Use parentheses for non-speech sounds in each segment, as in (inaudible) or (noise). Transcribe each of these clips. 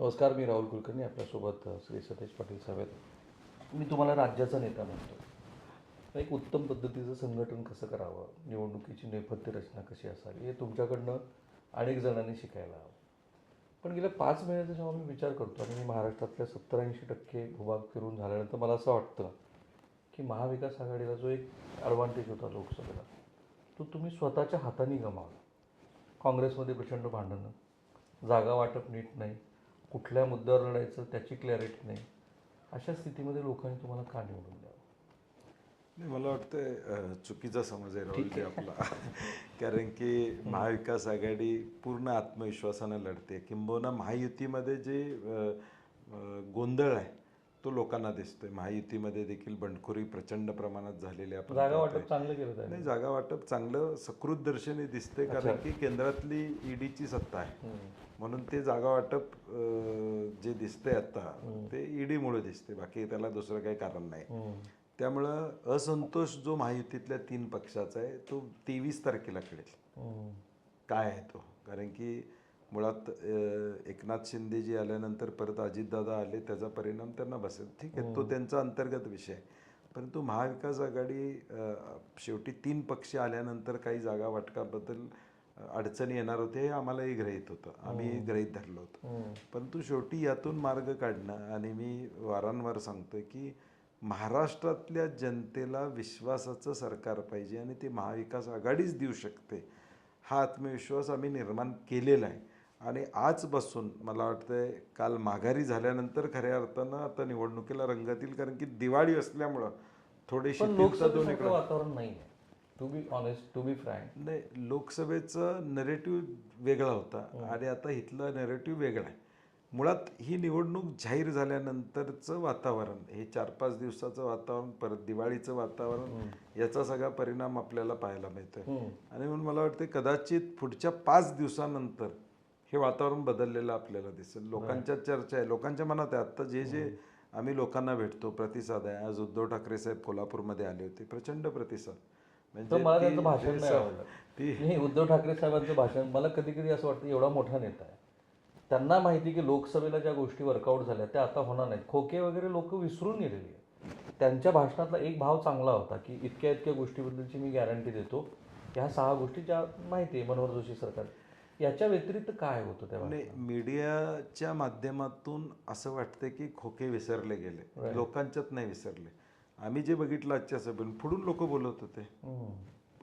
नमस्कार मी राहुल कुलकर्णी आपल्यासोबत श्री सतेज पाटील साहेब आहेत मी तुम्हाला राज्याचा नेता म्हणतो. एक उत्तम पद्धतीचं संघटन कसं करावं? निवडणुकीची नेपथ्य रचना कशी असावी? हे तुमच्याकडनं अनेक जणांनी शिकायला हवं. पण गेल्या पाच महिन्याचा जेव्हा मी विचार करतो आणि मी महाराष्ट्रातल्या सत्तर ऐंशी टक्के भूभाग फिरून झाल्यानंतर मला असं वाटतं की महाविकास आघाडीला जो एक ॲडव्हान्टेज होता लोकसभेला तो तुम्ही स्वतःच्या हाताने गमावला. काँग्रेसमध्ये प्रचंड भांडणं जागा वाटप नीट नाही कुठल्या मुद्द्यावर लढायचं त्याची क्लॅरिटी नाही. अशा स्थितीमध्ये लोकांनी तुम्हाला का निवडून द्यावं? नाही मला वाटतं अ, चुकीचा समज आहे राहुलजी आपला. (laughs) कारण की महाविकास आघाडी पूर्ण आत्मविश्वासानं लढते. किंबहुना महायुतीमध्ये जे गोंधळ आहे तो लोकांना दिसतोय. महायुतीमध्ये देखील बंडखोरी प्रचंड प्रमाणात झालेली आपण जागा. वाटप चांगलं केलं नाही जागा वाटप चांगलं सकृत दर्शनी दिसते कारण की केंद्रातली ईडीची सत्ता आहे. म्हणून ते जागा वाटप जे दिसतंय आता ते ईडीमुळे दिसते बाकी त्याला दुसरं काही कारण नाही. त्यामुळं असंतोष जो महायुतीतल्या तीन पक्षाचा आहे तो तेवीस तारखेला कळेल. काय आहे तो? कारण की मुळात एकनाथ शिंदेजी आल्यानंतर परत अजितदादा आले त्याचा परिणाम त्यांना बसेल. ठीक आहे तो त्यांचा अंतर्गत विषय परंतु महाविकास आघाडी शेवटी तीन पक्ष आल्यानंतर काही जागा वाटकाबद्दल अडचणी येणार होते हे आम्हालाही ग्रहित होतं. आम्ही ग्रहित धरलं होतं. परंतु शेवटी यातून मार्ग काढणं आणि मी वारंवार सांगतोय की महाराष्ट्रातल्या जनतेला विश्वासाचं सरकार पाहिजे आणि ते महाविकास आघाडीच देऊ शकते हा आत्मविश्वास आम्ही निर्माण केलेला आहे. आणि आजपासून मला वाटतंय काल माघारी झाल्यानंतर खऱ्या अर्थानं आता निवडणुकीला रंगात येईल कारण की दिवाळी असल्यामुळं थोडीशी लोकसभेसारखं वातावरण नाही to be honest to be frank नाही लोकसभेचं नेरेटिव्ह वेगळा होता आणि आता इथलं नेरेटिव्ह वेगळा आहे. मुळात ही निवडणूक जाहीर झाल्यानंतरचं वातावरण हे चार पाच दिवसाचं वातावरण परत दिवाळीचं वातावरण याचा सगळा परिणाम आपल्याला पाहायला मिळतोय. आणि म्हणून मला वाटतं कदाचित पुढच्या पाच दिवसानंतर हे वातावरण बदललेलं आपल्याला दिसेल. लोकांच्या चर्चा आहे. लोकांच्या मनात आहे. आता जे जे आम्ही लोकांना भेटतो प्रतिसाद आहे. आज उद्धव ठाकरे साहेब कोल्हापूरमध्ये आले होते. प्रचंड प्रतिसाद. तर मला त्यांचं भाषण नाही आवडलं. ती उद्धव ठाकरे साहेबांचं भाषण मला कधी कधी असं वाटतं एवढा मोठा नेता आहे. त्यांना माहिती की लोकसभेला ज्या गोष्टी वर्कआउट झाल्या त्या आता होणार नाहीत. खोके वगैरे लोक विसरून गेलेली आहे त्यांच्या भाषणातला एक भाव चांगला होता की इतक्या इतक्या गोष्टीबद्दलची मी गॅरंटी देतो. ह्या सहा गोष्टी ज्या माहिती आहे मनोहर जोशी सरकार याच्या व्यतिरिक्त काय होतं त्या नाही मीडियाच्या माध्यमातून असं वाटतं की खोके विसरले गेले. लोकांच्यात नाही विसरले. आम्ही जे बघितलं आजच्या सभेत पुढून लोक बोलत होते.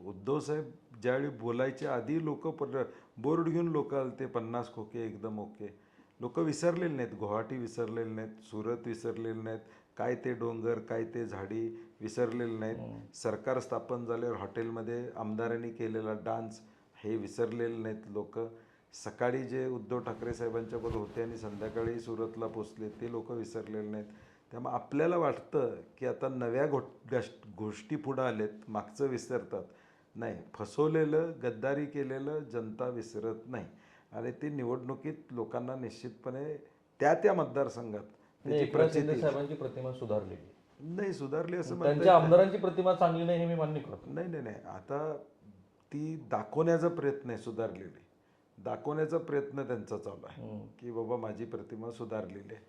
उद्धव साहेब ज्यावेळी बोलायच्या आधी लोक बोर्ड घेऊन लोक आलते पन्नास खोके एकदम ओके. लोक विसरलेले नाहीत गुवाहाटी विसरलेले नाहीत सुरत विसरलेले नाहीत काय ते डोंगर काय ते झाडी विसरलेले नाहीत. सरकार स्थापन झाल्यावर हॉटेलमध्ये आमदारांनी केलेला डान्स हे विसरलेले नाहीत लोक. सकाळी जे उद्धव ठाकरे साहेबांच्याबरोबर होते आणि संध्याकाळी सुरतला पोचले ते लोक विसरलेले नाहीत. त्यामुळे आपल्याला वाटतं की आता नव्या गश- गोष्टी पुढं आलेत मागचं विसरतात. नाही फसवलेलं गद्दारी केलेलं जनता विसरत नाही. आणि ते निवडणुकीत लोकांना निश्चितपणे त्या त्या मतदारसंघात साहेबांची प्रतिमा सुधारलेली. नाही सुधारली असं. आमदारांची प्रतिमा चांगली नाही हे मी मान्य करतो. नाही नाही नाही. आता ती दाखवण्याचा प्रयत्न आहे सुधारलेली. दाखवण्याचा प्रयत्न त्यांचा चालू आहे. की बाबा माझी प्रतिमा सुधारलेली आहे.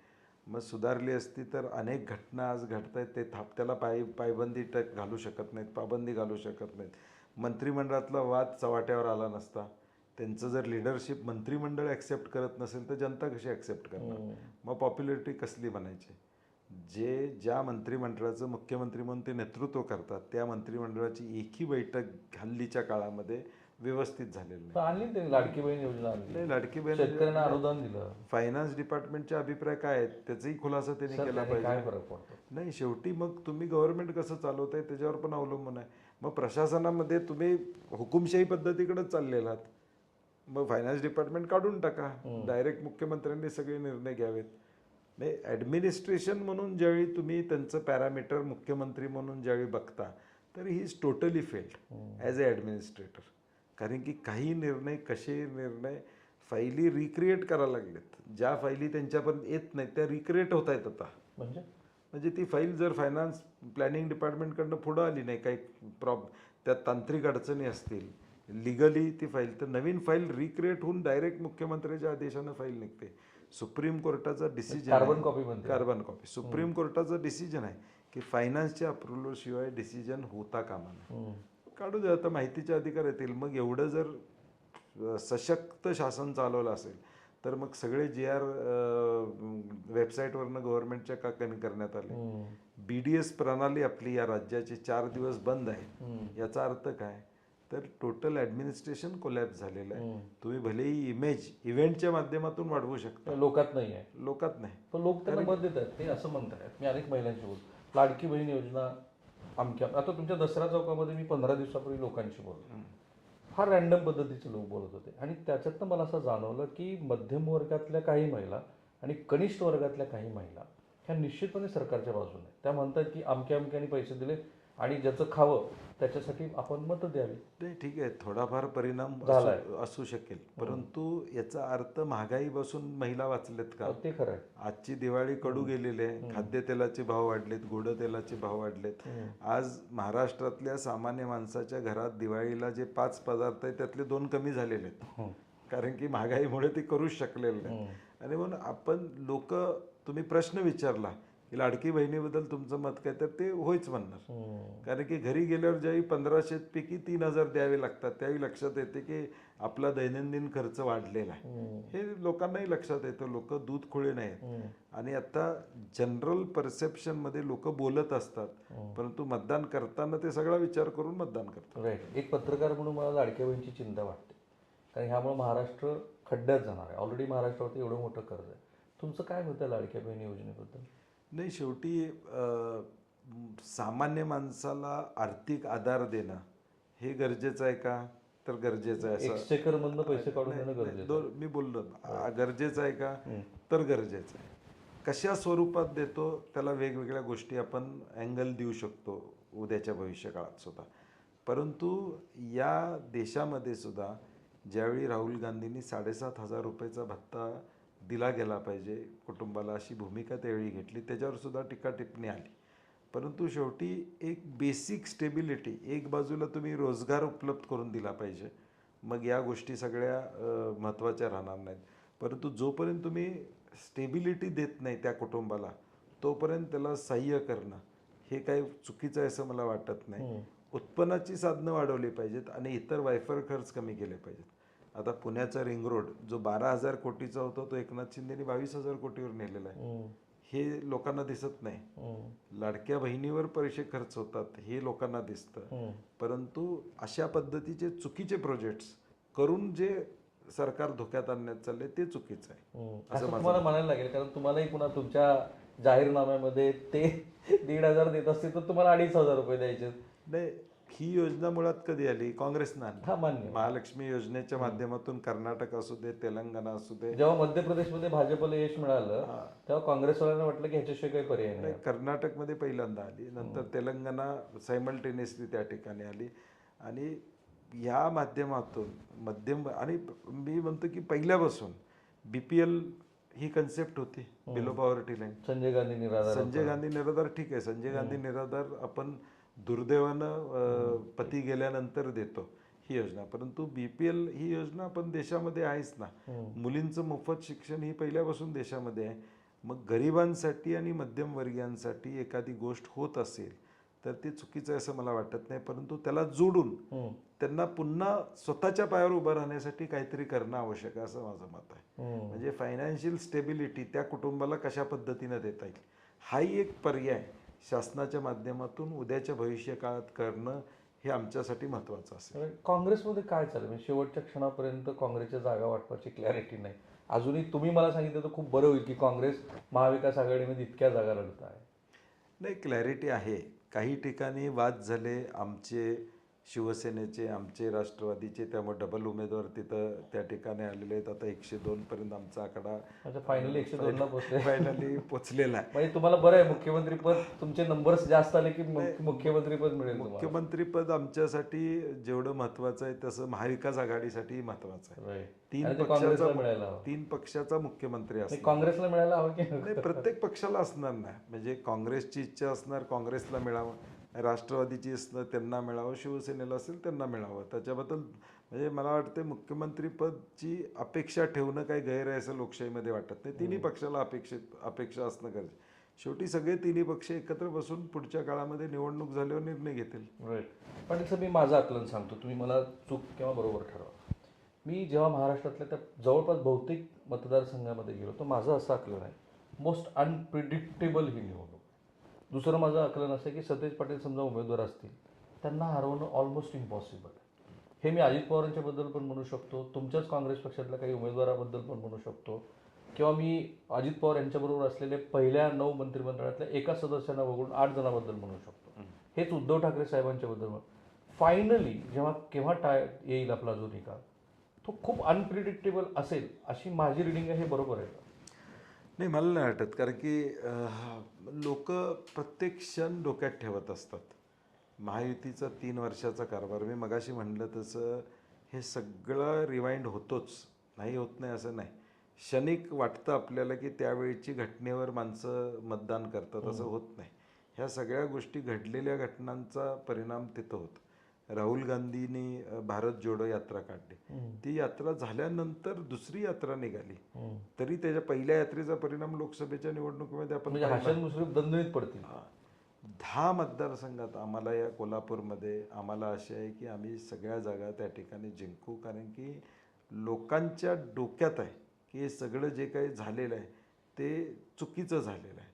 मग सुधारली असती तर अनेक घटना आज घडत आहेत ते थाप त्याला पाय पायबंदी ट- घालू शकत नाहीत पाबंदी घालू शकत नाहीत. मंत्रिमंडळातला वाद चव्हाट्यावर आला नसता. त्यांचं जर लिडरशिप मंत्रिमंडळ ॲक्सेप्ट करत नसेल तर जनता कशी ॲक्सेप्ट करणार? मग पॉप्युलरिटी कसली बनायची जे ज्या मंत्रिमंडळाचं मुख्यमंत्री म्हणून ते नेतृत्व करतात त्या मंत्रिमंडळाची एकही बैठक हल्लीच्या काळामध्ये व्यवस्थित झालेली नाही. आणली त्यांनी लाडकी बहीण योजना आणली. नाही, लाडकी बहीण शेतकऱ्यांना अनुदान दिलं. फायनान्स डिपार्टमेंटचे अभिप्राय काय आहेत त्याचाही खुलासा त्यांनी सर, केला त्याने काय पाहिजे. फरक पडतो? नाही शेवटी मग तुम्ही गव्हर्नमेंट कसं चालवताय त्याच्यावर पण अवलंबून आहे. मग प्रशासनामध्ये तुम्ही हुकुमशाही पद्धतीकडेच चाललेला आहात. मग फायनान्स डिपार्टमेंट काढून टाका. डायरेक्ट मुख्यमंत्र्यांनी सगळे निर्णय घ्यावेत. नाही ॲडमिनिस्ट्रेशन म्हणून ज्यावेळी तुम्ही त्यांचं पॅरामीटर मुख्यमंत्री म्हणून ज्यावेळी बघता तर he is totally failed as a administrator कारण की काही निर्णय कसे निर्णय फाईली रिक्रिएट करायला लागलेत. ज्या फाईली त्यांच्यापर्यंत येत नाहीत त्या रिक्रिएट होत आहेत आता. म्हणजे? म्हणजे ती फाईल जर फायनान्स प्लॅनिंग डिपार्टमेंटकडनं पुढं आली नाही काही प्रॉब त्यात तांत्रिक अडचणी असतील लिगली ती फाईल तर नवीन फाईल रिक्रिएट होऊन डायरेक्ट मुख्यमंत्र्याच्या आदेशानं फाईल निघते. सुप्रीम कोर्टाचा decision carbon copy carbon copy supreme कोर्टाचं decision आहे की फायनान्सच्या अप्रुव्हल शिवाय डिसिजन होता कामा नये. काढू दे आता माहितीचे अधिकार येतील. मग एवढं जर सशक्त शासन चालवलं असेल तर मग सगळे जी आर वेबसाईटवरनं गव्हर्नमेंटच्या का कमी करण्यात आले. बी डी एस प्रणाली आपली या राज्याची चार दिवस बंद आहे. याचा अर्थ काय? तर टोटल ॲडमिनिस्ट्रेशन कोलॅप्स झालेलं आहे. तुम्ही भलेही इमेज इव्हेंटच्या माध्यमातून वाढवू शकता. लोकात नाही आहे. लोकात नाही. पण लोक त्यांना मत देतात. ते असं म्हणतात. मी अनेक महिलांशी बोलतो. लाडकी बहीण योजना अमक्या आता तुमच्या दसरा चौकामध्ये मी पंधरा दिवसापूर्वी लोकांशी बोललो फार रॅन्डम पद्धतीचे लोक बोलत होते. आणि त्याच्यातनं मला असं जाणवलं की मध्यम वर्गातल्या काही महिला आणि कनिष्ठ वर्गातल्या काही महिला ह्या निश्चितपणे सरकारच्या बाजूने. त्या म्हणतात की अमक्या अमक्याने पैसे दिले. आणि ज्याचं खावं त्याच्यासाठी आपण मतं द्यावी. नाही ठीक आहे. थोडाफार परिणाम झालाय. असू- शकेल. परंतु याचा अर्थ महागाई बसून महिला वाचलेत का? ते खरं आहे. आजची दिवाळी कडू गेलेली आहे. खाद्यतेलाचे भाव वाढलेत गोड तेलाचे भाव वाढलेत. आज महाराष्ट्रातल्या सामान्य माणसाच्या घरात दिवाळीला जे पाच पदार्थ आहेत त्यातले दोन कमी झालेले आहेत. कारण की महागाईमुळे ते करूच शकलेले नाही आणि म्हणून आपण लोक तुम्ही प्रश्न विचारला की लाडकी बहिणीबद्दल तुमचं मत काय? तर ते होयच म्हणणार. हम्म. कारण की घरी गेल्यावर ज्यावेळी पंधराशे पैकी तीन हजार द्यावे लागतात त्यावेळी लक्षात येते की आपला दैनंदिन खर्च वाढलेला आहे. हे. लोकांनाही लक्षात येतं. लोक दूध खुळे नाहीत. आणि आता जनरल परसेप्शनमध्ये लोक बोलत असतात परंतु मतदान करताना ते सगळा विचार करून मतदान करतात. राईट एक पत्रकार म्हणून मला लाडक्या बहिणीची चिंता वाटते. कारण ह्यामुळे महाराष्ट्र खड्ड्यात जाणार आहे. ऑलरेडी महाराष्ट्रावरती एवढं मोठं कर्ज आहे. तुमचं काय होतं लाडक्या बहिणी योजनेबद्दल? नाही शेवटी अं, सामान्य माणसाला आर्थिक आधार देणं हे गरजेचं आहे का? तर गरजेचं आहे असं एक्सचेकर मधनं पैसे काढून देणं नाही, गरजेचं दोन- मी बोललो ना, आ, गरजेचं आहे का? तर गरजेचं आहे. कशा स्वरूपात देतो त्याला वेगवेगळ्या गोष्टी आपण अँगल देऊ शकतो उद्याच्या भविष्यकाळात सुद्धा. परंतु या देशामध्ये सुद्धा ज्यावेळी राहुल गांधींनी साडेसात हजार रुपयाचा भत्ता दिला गेला पाहिजे कुटुंबाला अशी भूमिका त्यावेळी घेतली त्याच्यावर सुद्धा टीका टिप्पणी आली. परंतु शेवटी एक बेसिक स्टेबिलिटी एक बाजूला तुम्ही रोजगार उपलब्ध करून दिला पाहिजे. मग या गोष्टी सगळ्या महत्त्वाच्या राहणार नाहीत. परंतु जोपर्यंत तुम्ही स्टेबिलिटी देत नाही त्या कुटुंबाला तोपर्यंत त्याला सहाय्य करणं हे काही चुकीचं आहे असं मला वाटत नाही. उत्पन्नाची साधनं वाढवली पाहिजेत आणि इतर वायफर खर्च कमी केले पाहिजेत. आता पुण्याचा रिंग रोड जो बारा हजार कोटीचा होता तो एकनाथ शिंदेनी बावीस हजार कोटीवर नेलेला आहे. हे. लोकांना दिसत नाही. लाडक्या बहिणीवर पैसे खर्च होतात हे लोकांना दिसतं. परंतु अशा पद्धतीचे चुकीचे प्रोजेक्ट्स करून जे सरकार धोक्यात आणण्यात चालले ते चुकीचं आहे. असं तुम्हाला म्हणायला लागेल कारण तुम्हालाही पुन्हा तुमच्या जाहीरनाम्यामध्ये ते (laughs) दीड हजार देत असतील तर तुम्हाला अडीच हजार रुपये द्यायचे नाही ही योजना मुळात कधी आली? काँग्रेसनं आणली हा मान्य महालक्ष्मी योजनेच्या माध्यमातून कर्नाटक असू दे तेलंगणा असू दे. जेव्हा मध्य प्रदेशमध्ये भाजपला यश मिळालं तेव्हा काँग्रेसवाल्यांना वाटलं की ह्याच्याशिवाय काही पर्याय नाही. नाही कर्नाटकमध्ये पहिल्यांदा आली. नंतर तेलंगणा सायमल्टेनियसली त्या ठिकाणी आली. आणि या माध्यमातून मध्यम आणि मी म्हणतो की पहिल्यापासून बी पी एल ही कन्सेप्ट होती. Below poverty line Sanjay Gandhi निराधार संजय गांधी निराधार ठीक आहे. संजय गांधी निराधार आपण दुर्दैवानं पती गेल्यानंतर देतो ही योजना. परंतु बी पी एल ही योजना आपण देशामध्ये आहेच ना. मुलींचं मोफत शिक्षण ही पहिल्यापासून देशामध्ये आहे. मग गरिबांसाठी आणि मध्यमवर्गीयांसाठी एखादी गोष्ट होत असेल तर ते चुकीचं आहे असं मला वाटत नाही. परंतु त्याला जोडून त्यांना पुन्हा स्वतःच्या पायावर उभं राहण्यासाठी काहीतरी करणं आवश्यक आहे असं माझं मत आहे. म्हणजे फायनान्शियल स्टेबिलिटी त्या कुटुंबाला कशा पद्धतीनं देता येईल? हाही एक पर्याय. शासनाच्या माध्यमातून उद्याच्या भविष्य काळात करणं हे आमच्यासाठी महत्त्वाचं असेल. काँग्रेसमध्ये काय चाललं म्हणजे शेवटच्या क्षणापर्यंत काँग्रेसच्या जागा वाटपाची क्लॅरिटी नाही. अजूनही तुम्ही मला सांगितलं तर खूप बरं होईल की काँग्रेस महाविकास आघाडीमध्ये इतक्या जागा लढत आहे. नाही क्लॅरिटी आहे. काही ठिकाणी वाद झाले आमचे शिवसेनेचे आमचे राष्ट्रवादीचे त्यामुळे डबल उमेदवार तिथं त्या ठिकाणी आलेले आहेत. आता एकशे दोन पर्यंत आमचा आकडा फायनली एकशे दोनला पोहोचले. फायनली पोचलेला आहे. म्हणजे तुम्हाला बरं आहे मुख्यमंत्री पद तुमचे नंबर्स जास्त आले की मुख्य- मुख्यमंत्री पद मिळेल तुम्हाला. मुख्यमंत्रीपद आमच्यासाठी जेवढं महत्वाचं आहे तसं महाविकास आघाडीसाठी महत्वाचं आहे. तीन पक्षाचा तीन पक्षाचा मुख्यमंत्री नाही, असणार. काँग्रेसला मिळायला हवं की नाही प्रत्येक पक्षाला असणार ना म्हणजे काँग्रेसची इच्छा असणार काँग्रेसला मिळावं. राष्ट्रवादीची असणार त्यांना मिळावं शिवसेनेला असेल त्यांना मिळावं. त्याच्याबद्दल म्हणजे मला वाटतं मुख्यमंत्रीपदची अपेक्षा ठेवणं काही गैर आहे असं लोकशाहीमध्ये वाटत नाही. तिन्ही पक्षाला अपेक्षित अपेक्षा असणं गरजेचं शेवटी सगळे तिन्ही पक्ष एकत्र बसून पुढच्या काळामध्ये निवडणूक झाल्यावर निर्णय घेतील. राईट पण सर मी माझं आकलन सांगतो. तुम्ही मला चूक किंवा बरोबर ठरवा. मी जेव्हा महाराष्ट्रातल्या त्या जवळपास बहुतेक मतदारसंघामध्ये गेलो तर माझं असं आकलन आहे मोस्ट अनप्रिडिक्टेबल ही निवडणूक. दुसरं माझं आकलन असं की सतेज पाटील समजा उमेदवार असतील त्यांना हरवणं ऑलमोस्ट इम्पॉसिबल हे मी अजित पवारांच्याबद्दल पण म्हणू शकतो तुमच्याच काँग्रेस पक्षातल्या काही उमेदवाराबद्दल पण म्हणू शकतो किंवा मी अजित पवार यांच्याबरोबर असलेले पहिल्या नऊ मंत्रिमंडळातल्या एका सदस्यांना वगळून आठ जणांबद्दल म्हणू शकतो. हेच उद्धव ठाकरे साहेबांच्याबद्दल फायनली जेव्हा केव्हा टाय येईल आपला जो निकाल तो खूप अनप्रिडिक्टेबल असेल अशी माझी रिडिंग आहे हे बरोबर आहे. का नाही मला नाही वाटत. कारण की लोक प्रत्येक क्षण डोक्यात ठेवत असतात. महायुतीचा तीन वर्षाचा कारभार मी मगाशी म्हणलं तसं हे सगळं रिवाइंड होतोच. नाही होत नाही असं नाही. क्षणिक वाटतं आपल्याला की त्यावेळीची घटनेवर माणसं मतदान करतात असं होत नाही. ह्या सगळ्या गोष्टी घडलेल्या घटनांचा परिणाम तिथं होतो. राहुल गांधींनी भारत जोडो यात्रा काढली. ती यात्रा झाल्यानंतर दुसरी यात्रा निघाली. तरी त्याच्या पहिल्या यात्रेचा परिणाम लोकसभेच्या निवडणुकीमध्ये आपण. हसन मुश्रीफ दणदणीत पडतील. दहा मतदारसंघात आम्हाला या कोल्हापूरमध्ये आम्हाला असे आहे की आम्ही सगळ्या जागा त्या ठिकाणी जिंकू. कारण की लोकांच्या डोक्यात आहे की हे सगळं जे काही झालेलं आहे ते चुकीचं झालेलं आहे.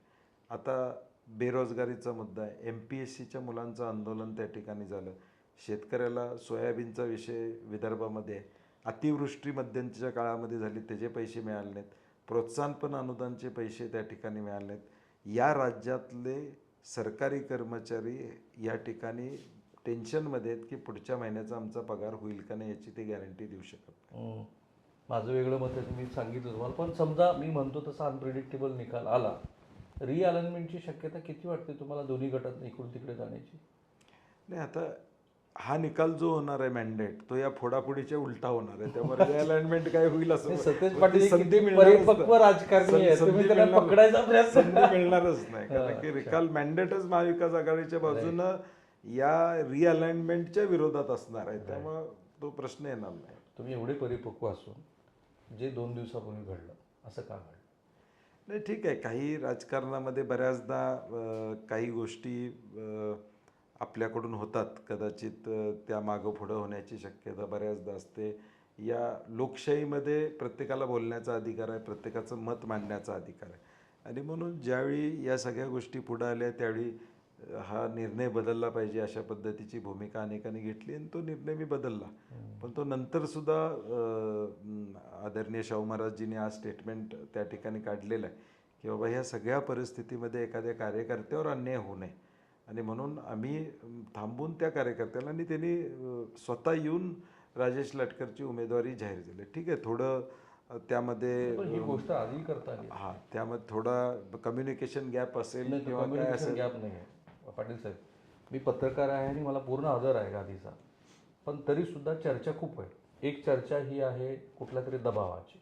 आता बेरोजगारीचा मुद्दा आहे. एम पी एस सीच्या मुलांचं आंदोलन त्या ठिकाणी झालं. शेतकऱ्याला सोयाबीनचा विषय विदर्भामध्ये अतिवृष्टी मध्यंतरीच्या काळामध्ये झाली त्याचे पैसे मिळाले नाहीत. प्रोत्साहनपण अनुदानचे पैसे त्या ठिकाणी मिळाले नाहीत. या राज्यातले सरकारी कर्मचारी या ठिकाणी टेन्शनमध्ये आहेत की पुढच्या महिन्याचा आमचा पगार होईल का नाही याची ते गॅरंटी देऊ शकत नाही हम्म. माझं वेगळं मत आहे मी सांगितलं तुम्हाला. पण समजा मी म्हणतो तसा अनप्रिडिक्टेबल निकाल आला रिअलाइनमेंटची शक्यता किती वाटते तुम्हाला दोन्ही गटात इकडून तिकडे जाण्याची? नाही आता हा निकाल जो होणार आहे मॅन्डेट तो या फोडाफोडीच्या उलटा होणार आहे. त्यामुळे रिअलाइनमेंट काय होईल असं सतेज पाटील संधी परिपक्व नाही. राजकारणी आहे. संधी तुम्ही त्यांना मिळणार- पकडायचा प्रयत्न संधी मिळणारच नाही. कारण की निकाल मॅन्डेटच महाविकास आघाडीच्या बाजूनं या रिअलाइनमेंटच्या विरोधात असणार आहे. त्यामुळे तो प्रश्न येणार नाही. तुम्ही एवढे परिपक्व असून जे दोन दिवसापूर्वी घडलं असं का घडलं? नाही ठीक आहे. काही राजकारणामध्ये बऱ्याचदा काही गोष्टी आपल्याकडून होतात. कदाचित त्या मागं पुढं होण्याची शक्यता बऱ्याचदा असते. या लोकशाहीमध्ये प्रत्येकाला बोलण्याचा अधिकार आहे प्रत्येकाचं मत मांडण्याचा अधिकार आहे. आणि म्हणून ज्यावेळी या सगळ्या गोष्टी पुढं आल्या त्यावेळी हा निर्णय बदलला पाहिजे अशा पद्धतीची भूमिका अनेकांनी घेतली आणि तो निर्णय मी बदलला. पण तो नंतर सुद्धा अ, आदरणीय शाहू महाराजजींनी आज स्टेटमेंट त्या ठिकाणी काढलेलं आहे की बाबा ह्या सगळ्या परिस्थितीमध्ये एखाद्या कार्यकर्त्यावर अन्याय होऊ नये. आणि म्हणून आम्ही थांबून त्या कार्यकर्त्याला आणि त्यांनी स्वतः येऊन राजेश लाटकरची उमेदवारी जाहीर झाली ठीक आहे थोडं त्यामध्ये ही गोष्ट आधी करता हा त्यामध्ये थोडा कम्युनिकेशन गॅप असेल किंवा काय असेल. गॅप नाही आहे पाटील साहेब मी पत्रकार आहे आणि मला पूर्ण आदर आहे गादीचा. पण तरी सुद्धा चर्चा खूप आहे. एक चर्चा ही आहे कुठल्या तरी दबावाची.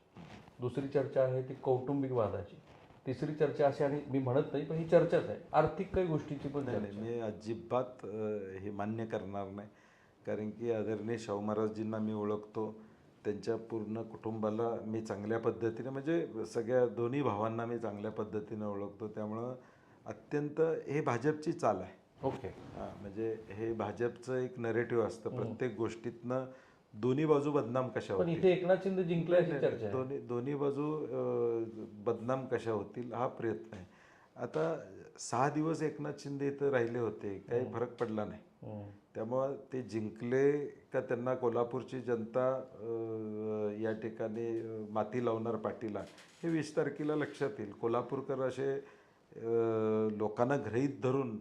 दुसरी चर्चा आहे ती कौटुंबिक वादाची तिसरी चर्चा अशी आणि मी म्हणत नाही पण ही चर्चाच आहे. आर्थिक काही गोष्टीची पण नाही मी अजिबात हे मान्य करणार नाही. कारण की आदरणीय शाहू महाराजजींना मी ओळखतो. त्यांच्या पूर्ण कुटुंबाला मी चांगल्या पद्धतीने म्हणजे सगळ्या दोन्ही भावांना मी चांगल्या पद्धतीने ओळखतो. त्यामुळं अत्यंत हे भाजपची चाल आहे. ओके. हा, म्हणजे हे भाजपचं एक नरेटिव्ह असतं. प्रत्येक गोष्टीतनं दोन्ही बाजू बदनाम कशा पण होतील इथे एकनाथ शिंदे जिंकल्याची चर्चा आहे. दोन्ही दोन्ही बाजू अ, बदनाम कशा होतील हा प्रयत्न आहे. आता सहा दिवस एकनाथ शिंदे इथं राहिले होते काही फरक पडला नाही. हम्म. त्यामुळं ते जिंकले का त्यांना कोल्हापूरची जनता अ, या ठिकाणी अ, माती लावणार पाठीला हे वीस तारखेला लक्षात येईल. कोल्हापूरकर असे अ, लोकांना गृहीत धरून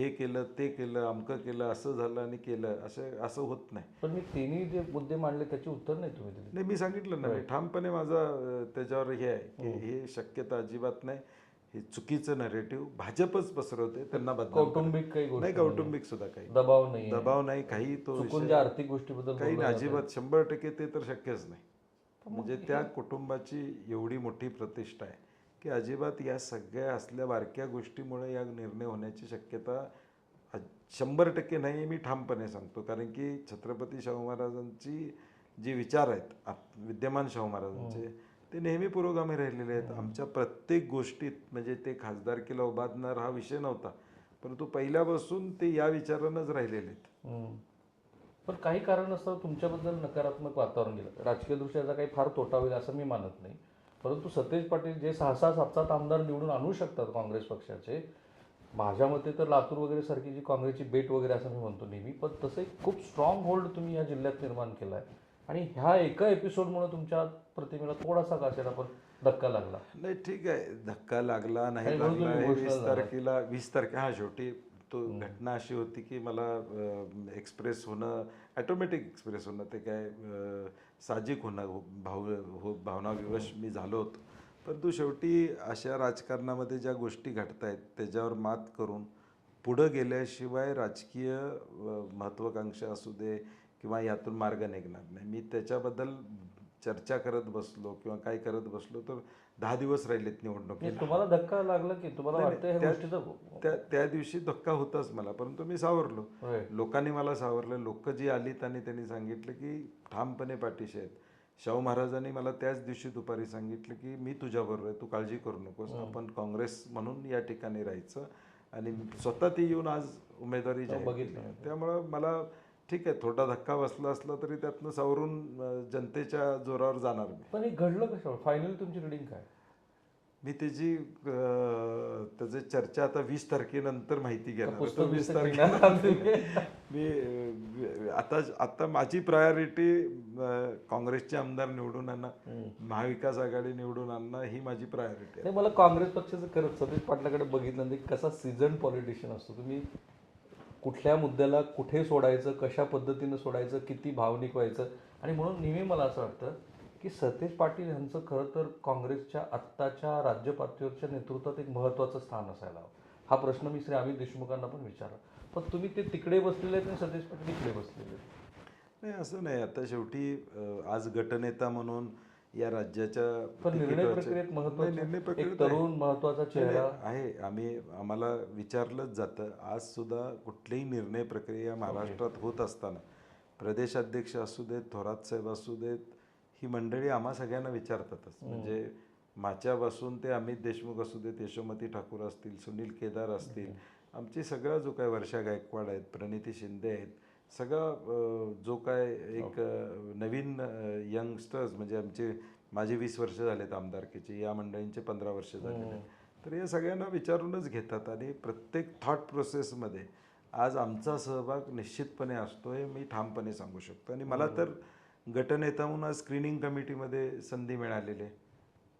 हे केलं ते केलं अमकं केलं असं झालं आणि केलं असं असं होत नाही. पण मी तिन्ही जे मुद्दे मांडले त्याची उत्तर नाही तुम्ही दिली. नाही मी सांगितलं ना मी ठामपणे माझा त्याच्यावर हे आहे की हे. शक्यता अजिबात नाही. हे चुकीचं नरेटिव्ह भाजपच पसरवते त्यांना कौटुंबिक काही नाही कौटुंबिक सुद्धा काही. दबाव नाही दबाव नाही काही तो आर्थिक गोष्टीबद्दल काही. अजिबात शंभर टक्के ते तर शक्यच नाही. म्हणजे त्या कुटुंबाची एवढी मोठी प्रतिष्ठा आहे. की अजिबात या सगळ्या असल्या बारक्या गोष्टीमुळे या निर्णय होण्याची शक्यता शंभर टक्के नाही मी ठामपणे सांगतो. कारण की छत्रपती शाहू महाराजांची जे विचार आहेत विद्यमान शाहू महाराजांचे ते नेहमी पुरोगामी राहिलेले आहेत. आमच्या प्रत्येक गोष्टीत म्हणजे ते खासदारकीला उभारणार हा विषय नव्हता. परंतु पहिल्यापासून ते या विचारानंच राहिलेले आहेत. हम्म. पण काही कारणास्तव तुमच्याबद्दल नकारात्मक वातावरण गेलं. राजकीयदृष्ट्या याचा काही फार तोटा होईल असं मी मानत नाही. परंतु सतेज पाटील जे सहा सहा सात सात आमदार निवडून आणू शकतात काँग्रेस पक्षाचे माझ्या मते तर लातूर वगैरे सारखी जी काँग्रेसची बेट वगैरे असं मी म्हणतो नेहमी पण तसं एक खूप स्ट्रॉंग होल्ड तुम्ही या जिल्ह्यात निर्माण केला आहे आणि ह्या एका एपिसोडमुळे तुमच्या प्रतिमेला थोडासा का असेना पण धक्का लागला. नाही ठीक आहे. धक्का लागला नाही लागला. हे वीस. तारखेला वीस तारखे हा शेवटी तो घटना अशी होती की मला एक्सप्रेस होणं ॲटोमॅटिक एक्सप्रेस होणं ते काय साहजिक होणं हो- भाव हो भावनाविवश मी झालो होतो. परंतु शेवटी अशा राजकारणामध्ये ज्या गोष्टी घडत आहेत त्याच्यावर मात करून पुढं गेल्याशिवाय राजकीय महत्त्वाकांक्षा असू दे किंवा यातून मार्ग निघणार नाही. मी त्याच्याबद्दल चर्चा करत बसलो किंवा काय करत बसलो तर दहा दिवस राहिलेत निवडणुकीला नाही, तुम्हाला धक्का लागला की तुम्हाला वाटतं त्या- दिवशी धक्का होताच मला परंतु मी सावरलो. लोकांनी मला सावरलं लोक जी आलीत आणि त्यांनी सांगितलं की ठामपणे पाठीशी आहेत. शाहू महाराजांनी मला त्याच दिवशी दुपारी सांगितलं की मी तुझ्याबरोबर आहे तू काळजी करू नकोस आपण काँग्रेस म्हणून या ठिकाणी राहायचं. आणि स्वतः ती येऊन आज उमेदवारी जाहीर बघितलं. त्यामुळं मला ठीक आहे थोडा धक्का बसला असला तरी त्यातनं सावरून अं, जनतेच्या जोरावर जाणार मी. पण हे घडलं कशावर फायनल तुमची रिडिंग काय? मी त्याची अं, त्याची चर्चा आता वीस तारखेनंतर माहिती घेणार पुस्तक तर वीस बिस्तक तारखेला लिहिणार तुम्ही? (laughs) मी अं, आता आता माझी प्रायोरिटी काँग्रेसचे आमदार निवडून आणणं महाविकास आघाडी निवडून आणणं ही माझी प्रायोरिटी आहे. नाही मला काँग्रेस पक्षाचं खरंच सतीश पाटलाकडे बघितलं की कसा सीझन पॉलिटिशियन असतो. तुम्ही कुठल्या मुद्द्याला कुठे सोडायचं कशा पद्धतीनं सोडायचं किती भावनिक व्हायचं? आणि म्हणून नेहमी मला असं वाटतं की सतेज पाटील यांचं खरं तर काँग्रेसच्या आत्ताच्या राज्यपातळीवरच्या नेतृत्वात एक महत्त्वाचं स्थान असायला हवं. हा प्रश्न मी श्री अमित देशमुखांना पण विचारला. पण तुम्ही ते तिकडे बसलेले आहेत आणि सतेज पाटील इकडे बसलेले आहेत. नाही असं नाही. आता शेवटी आज गटनेता म्हणून या राज्याच्या पण निर्णय प्रक्रियेत नाही, निर्णय महत्त्वाचा प्रक्रियेत एक तरुण महत्त्वाचा नाही, चेहरा नाही, आहे. आम्ही आम्हाला विचारलंच जातं. आज सुद्धा कुठलीही निर्णय प्रक्रिया महाराष्ट्रात होत असताना. प्रदेशाध्यक्ष असू देत थोरात साहेब असू देत ही मंडळी आम्हा सगळ्यांना विचारतातच. म्हणजे माझ्यापासून ते अमित देशमुख असू देत यशोमती ठाकूर असतील सुनील केदार असतील आमची सगळा जो काय वर्षा गायकवाड आहेत प्रणिती शिंदे आहेत सगळा जो काय एक अं, नवीन यंगस्टर्स म्हणजे आमचे माझे वीस वर्ष झालेत आमदारकीचे या मंडळींचे पंधरा वर्ष झालेले. आहेत. तर या सगळ्यांना विचारूनच घेतात आणि प्रत्येक थॉट प्रोसेसमध्ये आज आमचा सहभाग निश्चितपणे असतो हे मी ठामपणे सांगू शकतो. आणि मला तर गटनेता म्हणून आज स्क्रीनिंग कमिटीमध्ये संधी मिळालेली आहे.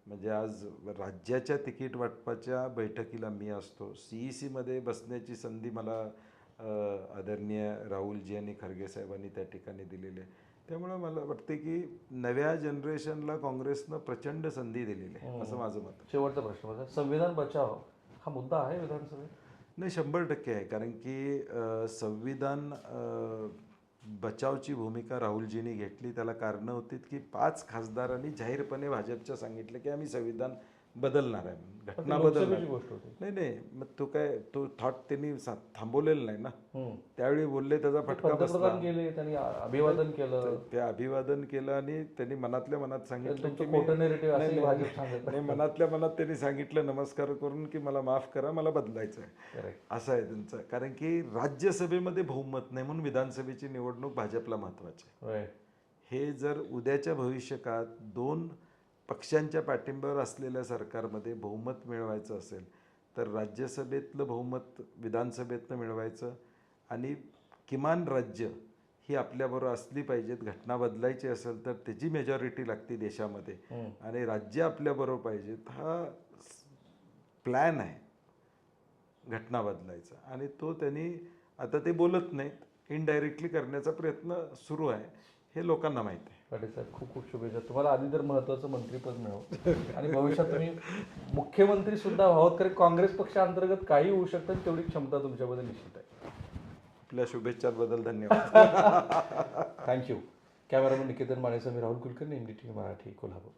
म्हणजे आज राज्याच्या तिकीट वाटपाच्या बैठकीला मी असतो. सी ई सीमध्ये बसण्याची संधी मला आदरणीय राहुलजी आणि खरगे साहेबांनी त्या ठिकाणी दिलेली. त्यामुळं मला वाटते की नव्या जनरेशनला काँग्रेसनं प्रचंड संधी दिलेली आहे असं माझं मत. शेवटचा प्रश्न माझा संविधान बचाव हा मुद्दा आहे विधानसभेत? नाही शंभर टक्के आहे. कारण की संविधान बचावची भूमिका राहुलजींनी घेतली. त्याला कारणं होती की पाच खासदारांनी जाहीरपणे भाजपच्या सांगितलं की आम्ही संविधान बदलणार आहे. घटना लोकसभेची बदलणार गोष्ट होती. नाही नाही. मग तो काय तो थॉट त्यांनी थांबवलेला नाही ना. त्यावेळी बोलले त्याचा फटका बसला. गेले त्यांनी अभिवादन केलं. ते अभिवादन केलं आणि त्यांनी मनातल्या मनात सांगितलं की नाही, मनातल्या मनात त्यांनी सांगितलं नमस्कार करून की मला माफ करा मला बदलायचं आहे. असं आहे त्यांचं. कारण की राज्यसभेमध्ये बहुमत नाही म्हणून विधानसभेची निवडणूक भाजपला महत्वाची आहे. हे जर उद्याच्या भविष्यकाळात दोन पक्षांच्या पाठिंब्यावर असलेल्या सरकारमध्ये बहुमत मिळवायचं असेल तर राज्यसभेतलं बहुमत विधानसभेतनं मिळवायचं आणि किमान राज्य ही आपल्याबरोबर असली पाहिजेत घटना बदलायची असेल तर त्याची मेजॉरिटी लागते देशामध्ये. आणि राज्य आपल्याबरोबर पाहिजेत हा प्लॅन आहे घटना बदलायचा. आणि तो त्यांनी आता ते बोलत नाहीत इनडायरेक्टली करण्याचा प्रयत्न सुरू आहे हे लोकांना माहिती आहे. पाटील साहेब खूप खूप शुभेच्छा. तुम्हाला आधी तर महत्वाचं मंत्रीपद मिळव. आणि भविष्यात तुम्ही मुख्यमंत्री सुद्धा व्हावत कारण काँग्रेस पक्षांतर्गत काही होऊ शकतं तेवढी क्षमता तुमच्यामध्ये निश्चित आहे. आपल्या शुभेच्छांबद्दल धन्यवाद. (laughs) थँक्यू कॅमेरामन निकेतन मानेसह मी Rahul Kulkarni N D T Marathi Kolhapur.